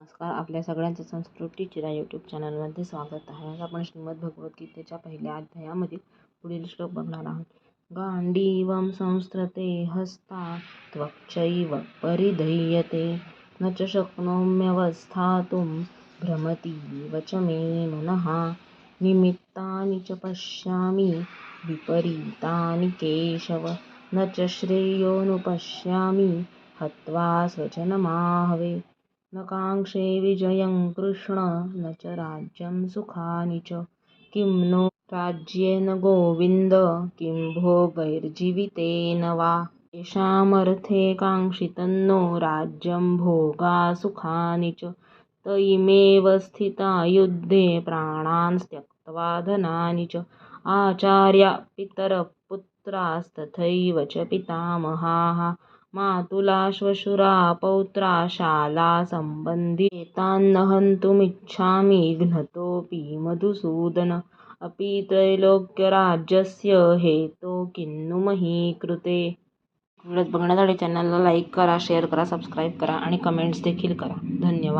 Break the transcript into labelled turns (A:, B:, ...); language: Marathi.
A: नमस्कार आपल्या सगळ्यांचं संस्कृतीचिरा यूट्यूब चॅनलमध्ये स्वागत आहे. आज आपण श्रीमद भगवद्गीतेच्या पहिल्या अध्यायामधील पुढील श्लोक बघणार आहोत. गांडीवं संस्कृते हस्ता त्वक्षैव परिधीयते न च शक्नोम्यवस्थातुं भ्रमतीव च मे मनः निमित्तानि च पश्यामि विपरीतानि केशव न च श्रेयोनुपश्यामि हत्वा स्वचनमाहवे न काङ्क्षे विजयं कृष्ण न च राज्यं सुखानि च। किं नो राज्येन गोविन्द किं भोगैर्जीवितेन वा। येषामर्थे काङ्क्षितन्नो राज्यं भोगा सुखानि च। त इमेव स्थिता युद्धे प्राणान् त्यक्त्वा धनानि च। आचार्या पितरः पुत्रास्तथैव च पितामहाः। मातुला श्वशुरा पौत्रा शालासम्बन्धी एतान्न हन्तुमिच्छामि घ्नतोऽपि मधुसूदन। अपि त्रैलोक्यराज्यस्य हेतो किन्नु मही कृते व्हिडिओज बघण्यासाठी चॅनलला लाईक करा शेअर करा सबस्क्राईब करा आणि कमेंट्स देखील करा. धन्यवाद.